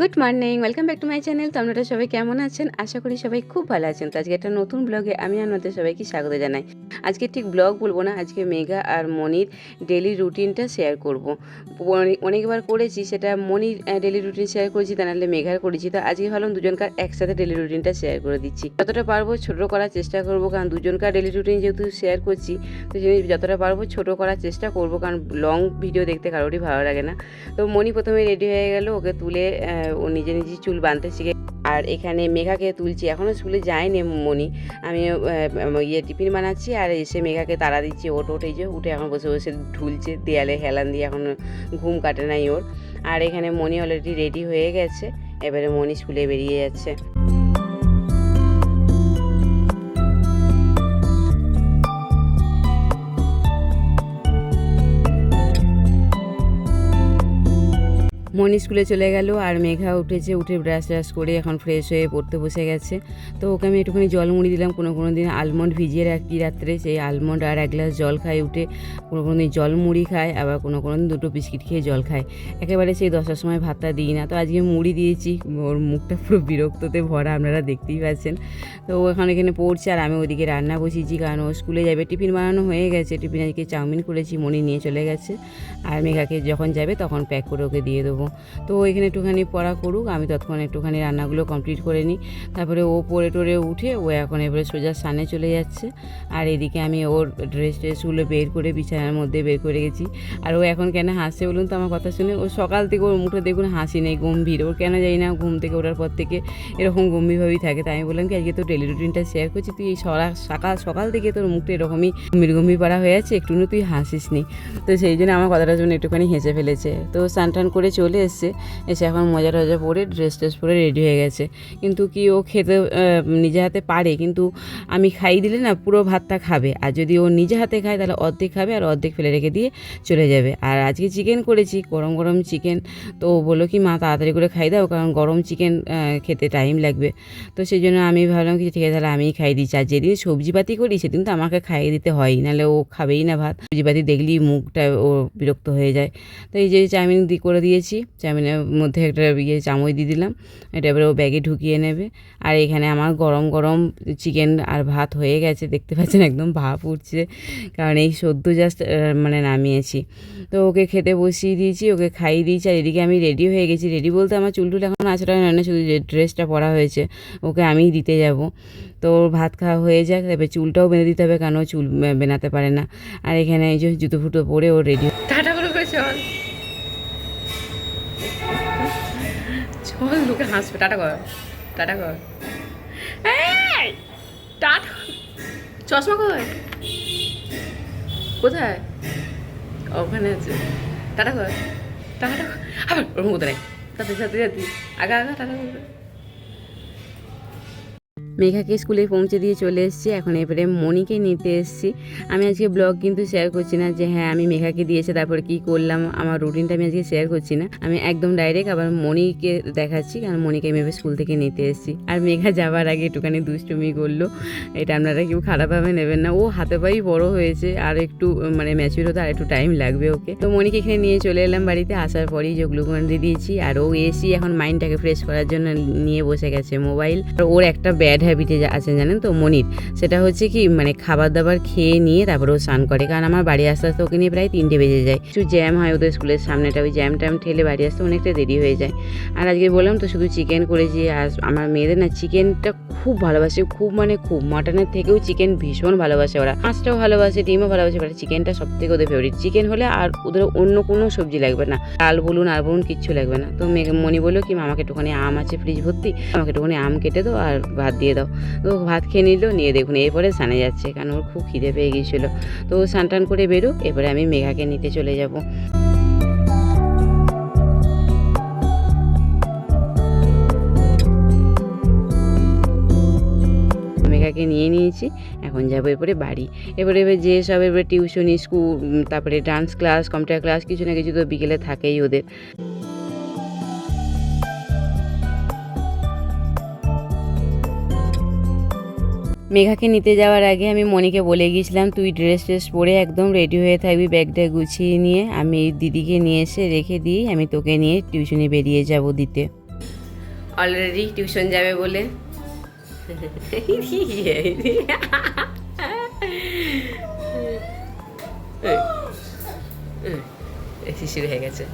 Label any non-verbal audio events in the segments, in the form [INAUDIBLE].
Good morning welcome back to my channel তো আপনারা সবাই কেমন আছেন? আশা করি সবাই খুব ভালো আছেন। তো আজকে একটা নতুন ব্লগে আমি আপনাদের সবাইকে স্বাগত জানাই। আজকে ঠিক ব্লগ বলব না, আজকে মেঘা আর মনির ডেলি রুটিনটা শেয়ার করব। অনেকবার করেছি সেটা মনির ডেলি রুটিন শেয়ার করেছি, তা নাহলে মেঘার করেছি। তো আজকে ভাবলাম দুজনকার একসাথে ডেলি রুটিনটা শেয়ার করে দিচ্ছি। যতটা পারব ছোট করার চেষ্টা করব, কারণ দুজনকার ডেলি রুটিন যেহেতু শেয়ার করছি তো সেই যতটা পারব ছোট করার চেষ্টা করব। কারণ লং ভিডিও দেখতে কারোরই ভালো লাগে না। তো মনি প্রথমে রেডি হয়ে গেল, ওকে তুলে ও নিজে নিজেই চুল বাঁধতে শিখে আর এখানে মেঘাকে তুলছি। এখনও স্কুলে যায়নি মনি। আমি ইয়ে টিফিন বানাচ্ছি আর এসে মেঘাকে তাড়া দিচ্ছি। ওট উঠে যে উঠে এখন বসে বসে ঢুলছে দেয়ালে হেলান দিয়ে। এখন ঘুম কাটে নাই ওর। আর এখানে মনি অলরেডি রেডি হয়ে গেছে। এবারে মনি স্কুলে বেরিয়ে যাচ্ছে। মনি স্কুলে চলে গেল আর মেঘা উঠেছে, উঠে ব্রাশ ট্রাশ করে এখন ফ্রেশ হয়ে পড়তে বসে গেছে। তো ওকে আমি একটুখানি জল মুড়ি দিলাম, কোনো কোনো দিন আলমন্ড ভিজিয়ে রাখি রাত্রে, সেই আলমন্ড আর এক গ্লাস জল খায় উঠে, কোনো কোনো দিন জল মুড়ি খায় আবার কোনো কোনো দিন দুটো বিস্কিট খেয়ে জল খায় একেবারে সেই দশটার সময় ভাতটা দিই না, তো আজকে মুড়ি দিয়েছি, ওর মুখটা পুরো বিরক্ততে ভরা, আপনারা দেখতেই পাচ্ছেন। তো ও এখন এখানে পড়ছে আর আমি ওদিকে রান্না বসিয়েছি, কারণ ও স্কুলে যাবে, টিফিন বানানো হয়ে গেছে, টিফিন আজকে চাউমিন করেছি মনি নিয়ে চলে গেছে। আর মেঘাকে যখন যাবে তখন প্যাক করে ওকে দিয়ে দেবো। তো এখানে একটুখানি পড়া করুক, আমি ততক্ষণ একটুখানি রান্নাগুলো কমপ্লিট করে নিই। তারপরে ও পড়ে টরে উঠে, ও এখন এবারে সোজা সানে চলে যাচ্ছে। আর এদিকে আমি ওর ড্রেস ট্রেসগুলো বের করে বিছানার মধ্যে বের করে গেছি আর ও এখন কেন হাসছে বলুন তো আমার কথা শুনে? ও সকাল থেকে ওর মুখে দেখুন হাসি নেই, গম্ভীর। ওর কেন জানি না ঘুম থেকে ওঠার পর থেকে এরকম গম্ভীরভাবেই থাকে। তাই আমি বললাম কি, আজকে তো ডেলি রুটিনটা শেয়ার করছি, তুই এই সরা, সকাল সকাল থেকে তোর মুখটা এরকমই গম্ভীর গম্ভীর পাড়া হয়ে আছে একটু তুই হাসিস নি। তো সেই জন্য আমার কথাটার জন্য একটুখানি হেসে ফেলেছে। তো স্নান টান করে চলে এসছে, এসে এখন মজা টজা পরে ড্রেস ট্রেস পরে রেডি হয়ে গেছে। কিন্তু কি ও খেতে নিজে হাতে পারে, কিন্তু আমি খাইয়ে দিলে না পুরো ভাতটা খাবে। আর যদি ও নিজে হাতে খায়, তাহলে অর্ধেক খাবে আর অর্ধেক ফেলে রেখে দিয়ে চলে যাবে। আর আজকে চিকেন করেছি, গরম গরম চিকেন তো বলল কি, মা, তাড়াতাড়ি করে খাই দাও, কারণ গরম চিকেন খেতে টাইম লাগবে। তো সেই জন্য আমি ভাবলাম কি, ঠিক আছে, তাহলে আমিই খাইয়ে দিচ্ছি। আর যেদিন সবজিপাতি করি, সেদিন তো আমাকে খাইয়ে দিতে হয়ই নাহলে ও খাবেই না ভাত। সবজিপাতি দেখলেই মুখটা ও বিরক্ত হয়ে যায়। তো এই যে চাউমিন করে দিয়েছি। চাউমিনের মধ্যে একটা ইয়ে চামচ দিয়ে দিলাম। এটা এবারে ও ব্যাগে ঢুকিয়ে নেবে। আর এখানে আমার গরম গরম চিকেন আর ভাত হয়ে গেছে। দেখতে পাচ্ছেন একদম ভাপ উঠছে। কারণ এই সদ্য জাস্ট মানে নামিয়েছি। তো ওকে খেতে বসিয়ে দিয়েছি, ওকে খাইয়ে দিয়েছি। আর এদিকে আমি রেডি হয়ে গেছি। রেডি বলতে আমার চুল টুল এখন আছড়া হয় না, শুধু ড্রেসটা পরা হয়েছে, ওকে আমিই দিতে যাব। তো ভাত খাওয়া হয়ে যাক, তারপরে চুলটাও বেঁধে দিতে হবে, কারণ ও চুল বেনাতে পারে না। আর এখানে এই যে জুতো ফুটো পরে ও রেডি টাটা করে চল। চল লোকে হাসবে, টাটা কর টাটা কর। চশমা কর কোথায়? ওখানে আছে। টাটা কর, টাটা আবার ওরকম কোথায় সাথে সাথে সাথে আগা আগা, টাটা কর মেঘাকে স্কুলে পৌঁছে দিয়ে চলে এসেছি। এখন এবারে মনিকে নিতে এসেছি। আমি আজকে ব্লগ কিন্তু শেয়ার করছি না যে হ্যাঁ আমি মেঘাকে দিয়েছি, তারপর কি করলাম? আমার রুটিনটা আমি আজকে শেয়ার করছি না। আমি একদম ডাইরেক্ট আবার মনিকে দেখাচ্ছি, কারণ মনিকে আমি স্কুল থেকে নিতে এসেছি। আর মেঘা যাওয়ার আগে একটুখানি দুষ্টুমি করল। এটা আপনারা কেউ খারাপভাবে নেবেন না। ও হাতে পাই বড় হয়েছে, আর একটু মানে ম্যাচিউর হতে আর একটু টাইম লাগবে ওকে। তো মনিকে এখানে নিয়ে চলে এলাম বাড়িতে। আসার পরেই যে গ্লুকন দিয়ে দিয়েছি, আর ও এসি এখন মাইন্ডটাকে ফ্রেশ করার জন্য নিয়ে বসে গেছে মোবাইল আর ওর একটা ব্যাড হ্যাবিটে আছে জানেন তো, মনির। সেটা হচ্ছে কি মানে খাবার দাবার খেয়ে নিয়ে তারপরে ও স্নান করে। কারণ আমার বাড়ি আসতে আসতে ওকে নিয়ে প্রায় তিনটে বেজে যায়। একটু জ্যাম হয় ওদের স্কুলের সামনেটা, ওই জ্যাম ট্যাম ঠেলে বাড়ি আসতে অনেকটা দেরি হয়ে যায়। আর আজকে বললাম তো শুধু চিকেন করেছি, আর আমার মেয়েদের না চিকেনটা খুব ভালোবাসে। খুব মানে খুব মাটনের থেকেও চিকেন ভীষণ ভালোবাসে ওরা। মাছটাও ভালোবাসে, ডিমও ভালোবাসে বাট চিকেনটা সব থেকে ওদের ফেভারিট চিকেন হলে আর ওদের অন্য কোনো সবজি লাগবে না। ডাল বলুন আর বলুন, কিচ্ছু লাগবে না। তো মনি বলল কি আমাকে একটুখানি আম আছে ফ্রিজ ভর্তি। আমাকে একটুখানি আম কেটে দো আর ভাত দিয়ে দাও। তো ভাত খেয়ে নিল, নিয়ে দেখুন, এরপরে স্নানে যাচ্ছে, কারণ ওর খুব খিদে পেয়ে গিয়েছিল। তো ও স্নান টান করে বেরো এবারে আমি মেঘাকে নিতে চলে যাব। মেঘাকে নিয়ে নিয়েছি, এখন যাব এরপরে বাড়ি। এবারে এবার যে সব এবারে টিউশন, স্কুল তারপরে ডান্স ক্লাস কম্পিউটার ক্লাস কিছু না কিছু তো বিকেলে থাকেই ওদের। মেঘাকে নিতে যাওয়ার আগে আমি মনিকে বলে গিয়েছিলাম তুই ড্রেস ট্রেস পরে একদম রেডি হয়ে থাকবি ব্যাগটা গুছিয়ে নিয়ে আমি দিদিকে নিয়ে এসে রেখে দিই আমি তোকে নিয়ে টিউশনি বেরিয়ে যাব দিতে অলরেডি টিউশন যাবে বলে শিশির হয়ে গেছে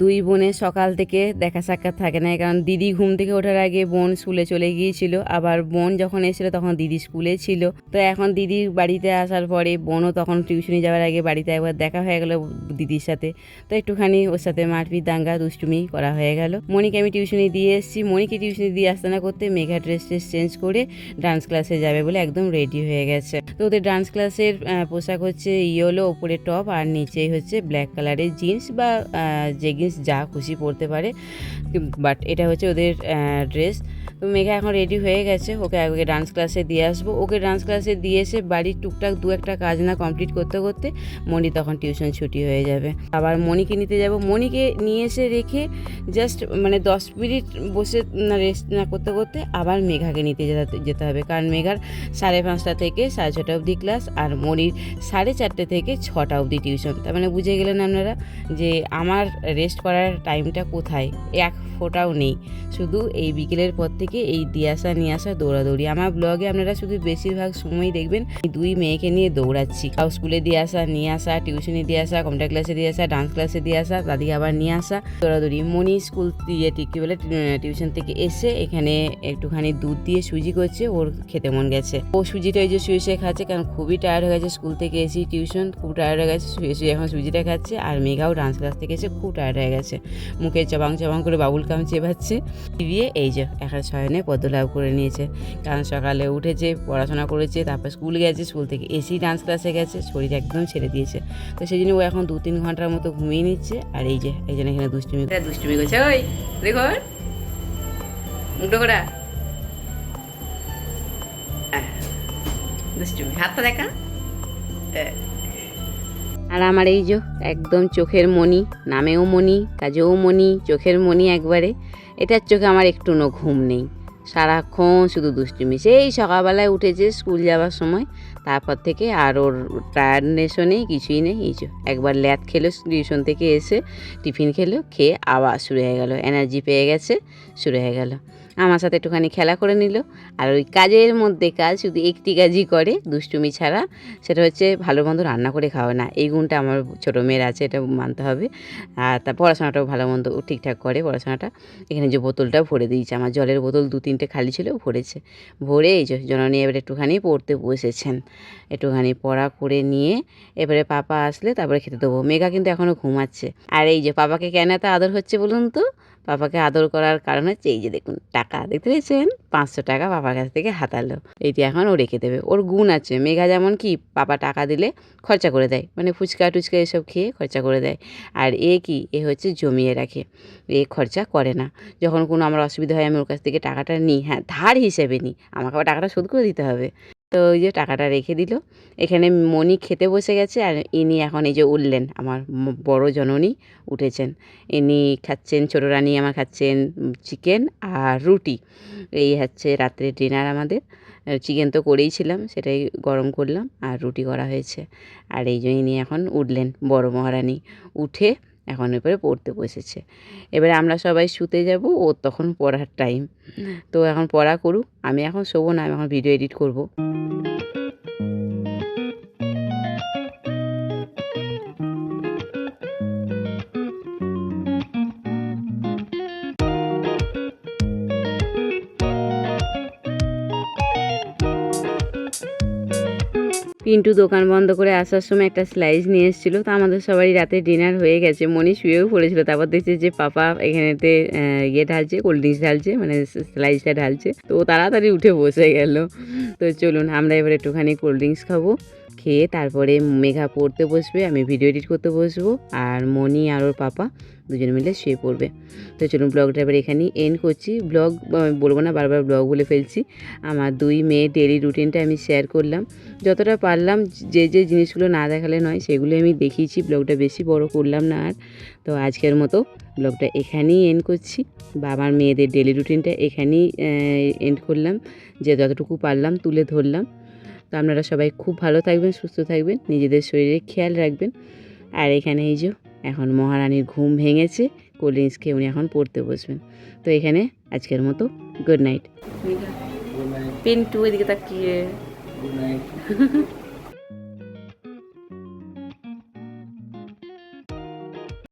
দুই বোনের সকাল থেকে দেখা সাক্ষাৎ থাকে না, কারণ দিদি ঘুম থেকে ওঠার আগে বোন স্কুলে চলে গিয়েছিল। আবার বোন যখন এসেছিল তখন দিদি স্কুলে ছিল। তো এখন দিদির বাড়িতে আসার পরে বোনও তখন টিউশনি যাওয়ার আগে বাড়িতে একবার দেখা হয়ে গেল দিদির সাথে। তো একটুখানি ওর সাথে মারপিট, দাঙ্গা, দুষ্টুমি করা হয়ে গেল। মনিকে আমি টিউশনি দিয়ে এসেছি। মনিকে টিউশনি দিয়ে আসতে না করতে মেঘা ড্রেস ট্রেস চেঞ্জ করে ডান্স ক্লাসে যাবে বলে একদম রেডি হয়ে গেছে। তো ওদের ডান্স ক্লাসের পোশাক হচ্ছে ইয়েলো ওপরে টপ আর নিচেই হচ্ছে ব্ল্যাক কালারের জিন্স বা জেগিন্স যা খুশি পরতে পারে বাট এটা হচ্ছে ওদের ড্রেস তো মেঘা এখন রেডি হয়ে গেছে, ওকে আগে ডান্স ক্লাসে দিয়ে আসব। ওকে ডান্স ক্লাসে দিয়ে এসে বাড়ির টুকটাক দু একটা কাজ না কমপ্লিট করতে করতে মণি তখন টিউশন ছুটি হয়ে যাবে। আবার মণিকে নিতে যাব। মণিকে নিয়ে এসে রেখে জাস্ট মানে দশ মিনিট বসে না রেস্ট না করতে করতে আবার মেঘাকে নিতে যেতে হবে। কারণ মেঘার সাড়ে পাঁচটা থেকে সাড়ে ছটা অবধি ক্লাস আর মণির সাড়ে চারটে থেকে ছটা অবধি টিউশন তার মানে বুঝে গেলেন আপনারা যে আমার রেস্ট করার টাইমটা কোথায়? এক ফোটাও নেই। শুধু এই বিকেলের পর থেকে এই দিয়ে আসা নিয়ে আসা দৌড়াদৌড়ি। আমার ব্লগে আপনারা শুধু বেশিরভাগ সময় দেখবেন এই দুই মেয়েকে নিয়ে দৌড়াচ্ছি। কাউ স্কুলে দিয়ে আসা নিয়ে আসা টিউশনে দিয়ে আসা কম্পিউটার ক্লাসে দিয়ে আসা ডান্স ক্লাসে দিয়ে আসা তাদেরকে আবার নিয়ে আসা দৌড়াদৌড়ি। মনি স্কুল দিয়ে কি বলে টিউশন থেকে এসে এখানে একটুখানি দুধ দিয়ে সুজি করছে, ওর খেতে মন গেছে। ও সুজিটা ওই যে শুয়ে শুয়ে খাচ্ছে, কারণ খুবই টায়ার্ড হয়ে গেছে স্কুল থেকে এসে টিউশন খুব টায়ার্ড হয়ে গেছে শুয়ে শুয়ে এখন সুজিটা খাচ্ছে, আর মেঘাও ডান্স ক্লাস থেকে এসে খুব টায়ার্ড হয়ে গেছে। মুখে চবাং চবাং করে বাবুল কাম চেবাচ্ছে। দিয়ে এই যে এখন শয়নে পদ্মলাভ করে নিয়েছে। কারণ সকালে উঠেছে পড়াশোনা করেছে, তারপর স্কুল গেছে, স্কুল থেকে এসেই ডান্স ক্লাসে গেছে, শরীর একদম ছেড়ে দিয়েছে। তো সেই জন্য ও এখন দু তিন ঘণ্টার মতো ঘুমিয়ে নিচ্ছে। আর এই যে, এই জন্য এখানে দুষ্টুমি দুষ্টুমি করছে, ওই করা দুষ্টুমি। হাতটা দেখা। আহ। আর আমার এই যে একদম চোখের মণি, নামেও মণি, কাজেও মণি, চোখের মণি একবারে, এটার চোখে আমার একটুও ঘুম নেই। সারাক্ষণ শুধু দুষ্টুমি। সেই সকালবেলায় উঠেছে স্কুল যাওয়ার সময়, তারপর থেকে আর ওর টায়ার্ডনেসও নেই, কিছুই নেই। এই যে একবার ল্যাদ খেলো টিউশন থেকে এসে টিফিন খেলো, খেয়ে আবার শুরু হয়ে গেল। এনার্জি পেয়ে গেছে, শুরু হয়ে গেল। আমার সাথে একটুখানি খেলা করে নিল। আর ওই কাজের মধ্যে কাজ শুধু একটি কাজই করে, দুষ্টুমি ছাড়া। সেটা হচ্ছে ভালো মন্দ রান্না করে খাওয়া না। এই গুণটা আমার ছোটো মেয়ের আছে, এটা মানতে হবে। আর তার পড়াশোনাটাও ভালো মন্দ ঠিকঠাক করে পড়াশোনাটা। এখানে যে বোতলটা ভরে দিয়েছে, আমার জলের বোতল দু তিনটে খালি ছিল, ভরেছে। ভরে এই যে জননী এবার একটুখানি পড়তে বসেছেন। একটুখানি পড়া করে নিয়ে এবারে পাপা আসলে তারপরে খেতে দেবো। মেঘা কিন্তু এখনও ঘুমাচ্ছে। আর এই যে পাপাকে কেন এত আদর হচ্ছে বলুন তো? পাপাকে আদর করার কারণ হচ্ছে এই যে দেখুন, টাকা দেখতে পেয়েছেন পাঁচশো টাকা পাপার কাছ থেকে হাতালো। এইটি এখন ও রেখে দেবে, ওর গুণ আছে। মেঘা যেমন কি পাপা টাকা দিলে খরচা করে দেয় মানে ফুচকা টুচকা এসব খেয়ে খরচা করে দেয়। আর এ কি, এ হচ্ছে জমিয়ে রাখে। এ খরচা করে না। যখন কোনো আমার অসুবিধা হয়, আমি ওর কাছ থেকে টাকাটা নিই। হ্যাঁ ধার হিসেবে নিই। আমাকে আবার টাকাটা শোধ করে দিতে হবে। তো ওই যে টাকাটা রেখে দিল। এখানে মণি খেতে বসে গেছে আর ইনি এখন এই যে উঠলেন। আমার বড় জননী উঠেছেন। ইনি খাচ্ছেন, ছোটো রানী আমার খাচ্ছেন চিকেন আর রুটি। এই হচ্ছে রাত্রে ডিনার আমাদের। চিকেন তো করেই ছিলাম, সেটাই গরম করলাম আর রুটি করা হয়েছে। আর এই যে ইনি এখন উঠলেন, বড় মহারানী। উঠে এখন এবারে পড়তে বসেছে। এবারে আমরা সবাই শুতে যাব ও তখন পড়ার টাইম তো এখন পড়া করুক আমি এখন শোবো না আমি এখন ভিডিও এডিট করব। পিন্টু দোকান বন্ধ করে আসার সময় একটা স্লাইস নিয়ে এসেছিল। তো আমাদের সবারই রাতে ডিনার হয়ে গেছে। মনি শুয়েও পড়েছিল। তারপর দেখছে যে পাপা এখানেতে ইয়ে ঢালছে কোল্ড ড্রিঙ্কস ঢালছে মানে স্লাইসটা ঢালছে। তো তাড়াতাড়ি উঠে বসে গেল। তো চলুন, আমরা এবার একটুখানি কোল্ড ড্রিঙ্কস খাব। খেয়ে তারপরে মেঘা পড়তে বসবে, আমি ভিডিও এডিট করতে বসবো আর মনি আর ওর পাপা দুজন মিলে শুয়ে পড়বে। তো চলুন ব্লগটা এবার এখানেই এন্ড করছি। ব্লগ বলব না, বারবার ব্লগ বলে ফেলছি। আমার দুই মেয়ে ডেলি রুটিনটা আমি শেয়ার করলাম। যতটা পারলাম, যে যে জিনিসগুলো না দেখালে নয় সেগুলো আমি দেখিয়েছি। ব্লগটা বেশি বড় করলাম না আর। তো আজকের মতো ব্লগটা এখানেই এন্ড করছি। বাবার মেয়েদের ডেলি রুটিনটা এখানেই এন্ড করলাম। যে যতটুকু পারলাম তুলে ধরলাম। তো আপনারা সবাই খুব ভালো থাকবেন সুস্থ থাকবেন নিজেদের শরীরে খেয়াল রাখবেন। আর এখানে এই যে এখন মহারানীর ঘুম ভেঙেছে কোল্ড ড্রিঙ্কস খেয়ে উনি এখন পড়তে বসবেন। তো এখানে আজকের মতো good night good night Pintu এদিকে তাকিয়ে। Good night [LAUGHS]